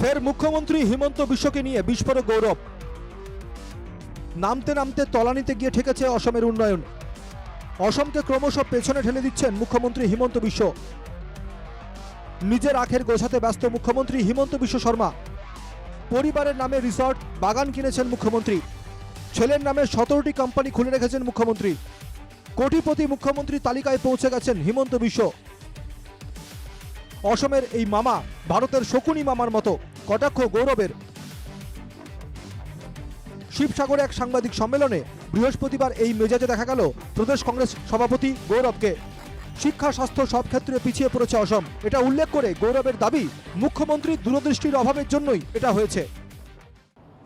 ফের মুখ্যমন্ত্রী হিমন্ত বিশ্বকে নিয়ে বিস্ফোরক গৌরব। নামতে নামতে তলানিতে গিয়ে ঠেকেছে অসমের উন্নয়ন। অসমকে ক্রমশ পেছনে ঠেলে দিচ্ছেন মুখ্যমন্ত্রী হিমন্ত বিশ্ব। নিজের আখের গোছাতে ব্যস্ত মুখ্যমন্ত্রী হিমন্ত বিশ্ব শর্মা। পরিবারের নামে রিসর্ট, বাগান কিনেছেন মুখ্যমন্ত্রী। ছেলের নামে সতেরোটি কোম্পানি খুলে রেখেছেন মুখ্যমন্ত্রী। কোটিপতি মুখ্যমন্ত্রী তালিকায় পৌঁছে গেছেন হিমন্ত বিশ্ব। অসমের এই মামা ভারতের শকুনি মামার মতো কটাক্ষ গৌরবের। শিবসাগরে এক সাংবাদিক সম্মেলনে বৃহস্পতিবার এই মেজাজে দেখা গেল প্রদেশ কংগ্রেস সভাপতি গৌরবকে। শিক্ষা, স্বাস্থ্য সব ক্ষেত্রে পিছিয়ে পড়েছে অসম। এটা উল্লেখ করে গৌরবের দাবি মুখ্যমন্ত্রীর দূরদৃষ্টির অভাবের জন্যই এটা হয়েছে।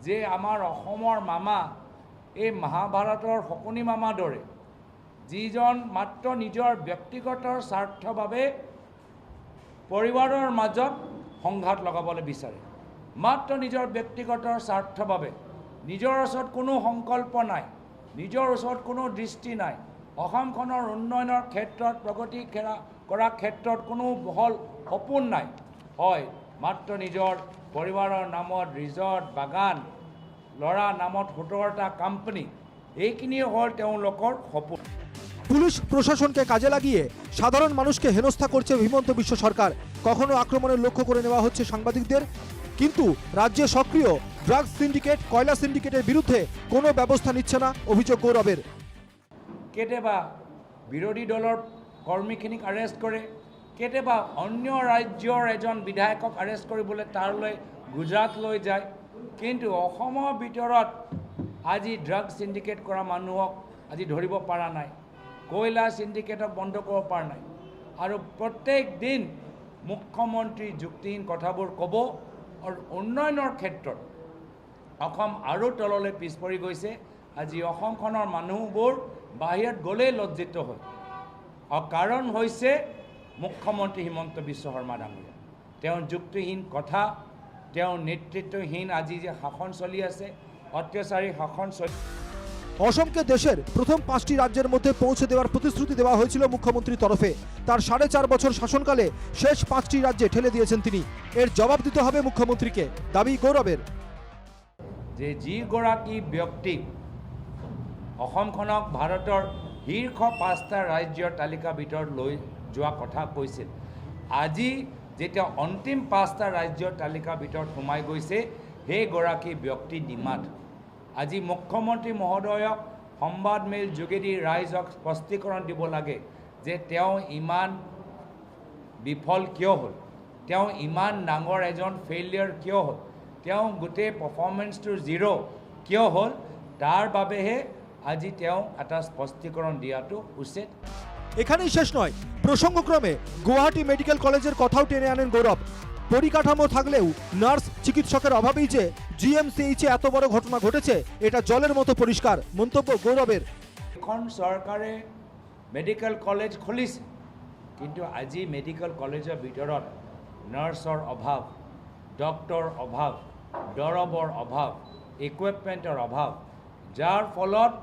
যে আমার অসমৰ মামা, এই মহাভাৰতৰ শকুনি মামাৰ দৰে, যিজন মাত্ৰ নিজৰ ব্যক্তিগত স্বাৰ্থৰ বাবে পৰিবাৰৰ মাজত সংঘাত লগাবলৈ বিচাৰে। মাত্ৰ নিজৰ ব্যক্তিগত স্বাৰ্থৰ বাবে নিজৰ ওচৰত কোনো সংকল্প নাই নিজৰ ওচৰত কোনো দৃষ্টি নাই অসমখনৰ উন্নয়নৰ ক্ষেত্ৰত প্ৰগতি কৰাৰ ক্ষেত্ৰত কোনো বহল সপোন নাই। হয় মাত্ৰ নিজৰ পৰিবাৰৰ নামত ৰিজৰ্ট বাগান ল'ৰা নামত সোতৰটা কোম্পানী এইখিনিয়ে হ'ল তেওঁলোকৰ সপোন। পুলিশ প্রশাসনকে কাজে লাগিয়ে সাধারণ মানুষকে হেনস্থা করছে হিমন্ত বিশ্ব সরকার। কখনো আক্রমণের লক্ষ্য করে নেওয়া হচ্ছে সাংবাদিকদের, কিন্তু রাজ্যে সক্রিয় ড্রাগস সিন্ডিকেট, কয়লা সিন্ডিকেটের বিরুদ্ধে কোনো ব্যবস্থা নিচ্ছে না অভিযোগ গৌরবের। কেতিয়াবা বিৰোধী দলৰ কৰ্মীখিনিক আৰেষ্ট কৰে কেতিয়াবা অন্য ৰাজ্যৰ এজন বিধায়কক আৰেষ্ট কৰিবলৈ তাৰলৈ গুজৰাট লৈ যায়। কিন্তু অসমৰ ভিতৰত আজি ড্ৰাগ চিণ্ডিকেট কৰা মানুহক আজি ধৰিব পৰা নাই। কয়লা চিণ্ডিকেটক বন্ধ কৰিব পৰা নাই। আৰু প্ৰত্যেক দিন মুখ্যমন্ত্ৰী যুক্তিহীন কথাবোৰ ক'ব আৰু উন্নয়নৰ ক্ষেত্ৰত অসম আৰু তললৈ পিছ পৰি গৈছে। আজি অসমখনৰ মানুহবোৰ বাহিৰত গ'লেই লজ্জিত হয়। আৰু কাৰণ হৈছে মুখ্যমন্ত্ৰী হিমন্ত বিশ্ব শৰ্মা ডাঙৰীয়া। তেওঁৰ যুক্তিহীন কথা তেওঁৰ নেতৃত্বহীন আজি যে শাসন চলি আছে অত্যাচাৰী শাসন চলি অসমকে দেশের প্রথম পাঁচটি রাজ্যের মধ্যে পৌঁছে দেওয়ার প্রতিশ্রুতি দেওয়া হয়েছিল মুখ্যমন্ত্রীর তরফে। তার সাড়ে চার বছর শাসনকালে শেষ পাঁচটি ৰাজ্যে ঠেলে দিয়েছেন তিনি। এর জবাব দিতে হবে মুখ্যমন্ত্রীকে। দাবি গৌরবের। যে যিগৰাকী ব্যক্তিক অসমখনক ভাৰতৰ শীৰ্ষ পাঁচটা ৰাজ্যৰ তালিকাৰ ভিতৰত লৈ যোৱা কথা কৈছিল। আজি যেতিয়া অন্তিম পাঁচটা ৰাজ্যৰ তালিকাৰ ভিতৰত সোমাই গৈছে সেইগৰাকী ব্যক্তি নিমাত। আজি মুখ্যমন্ত্ৰী মহোদয়ক সংবাদমেল যোগেদি ৰাইজক স্পষ্টীকৰণ দিব লাগে যে তেওঁ ইমান বিফল কিয় হ'ল? তেওঁ ইমান ডাঙৰ এজন ফেইলিয়াৰ কিয় হ'ল? তেওঁ গোটেই পাৰফৰ্মেঞ্চটো জিৰ' কিয় হ'ল? তাৰ বাবেহে আজি তেওঁ এটা স্পষ্টীকৰণ দিয়াটো উচিত। এখানেই শেষ নয়। প্রসঙ্গক্রমে গুয়াহাটি মেডিকেল কলেজের কথাও টেনে আনেন গৌরব পরিকাঠামো থাকলেও নার্স চিকিৎসকের অভাবেই যে জিএমসিএইচে এত বড় ঘটনা ঘটেছে, এটা জলের মতো পরিষ্কার। মন্তব্য গৌরবের। এখন চৰকাৰে মেডিকেল কলেজ খুলিছে, কিন্তু আজি মেডিকেল কলেজৰ ভিতৰত নাৰ্ছৰ অভাৱ ডক্তৰ অভাৱ, দৰৱৰ অভাৱ ইকুইপমেণ্টৰ অভাৱ, যাৰ ফলত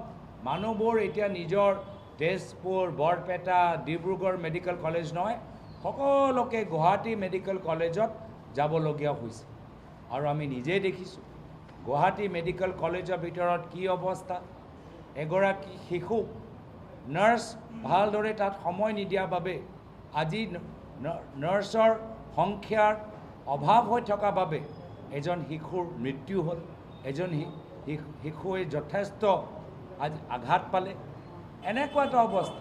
মানুহবোৰ এতিয়া নিজৰ তেজপুৰ, বৰপেটা, ডিব্ৰুগড় মেডিকেল কলেজ নহয়, সকলোকে গুৱাহাটী মেডিকেল কলেজত যাবলগীয়া হৈছে। আৰু আমি নিজেই দেখিছোঁ, গুৱাহাটী মেডিকেল কলেজৰ ভিতৰত কি অৱস্থা? এগৰাকী শিশু, নাৰ্ছ ভালদৰে তাত সময় নিদিয়াৰ বাবে আজি নাৰ্ছৰ সংখ্যাৰ অভাৱ হৈ থকাৰ বাবে এজন শিশুৰ মৃত্যু হ'ল। এজন শিশুৱে যথেষ্ট আজি আঘাত পালে। এনেকুৱা এটা অৱস্থা।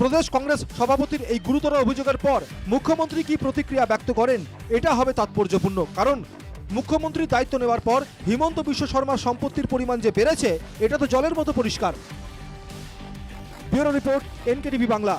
প্রদেশ কংগ্রেস সভাপতির এই গুরুতর অভিযোগের পর মুখ্যমন্ত্রী কি প্রতিক্রিয়া ব্যক্ত করেন এটা হবে তাৎপর্যপূর্ণ কারণ মুখ্যমন্ত্রীর দায়িত্ব নেওয়ার পর হিমন্ত বিশ্ব শর্মার সম্পত্তির পরিমাণ যে বেড়েছে, এটা তো জলের মতো পরিষ্কার। Bureau report, NKTV Bangla.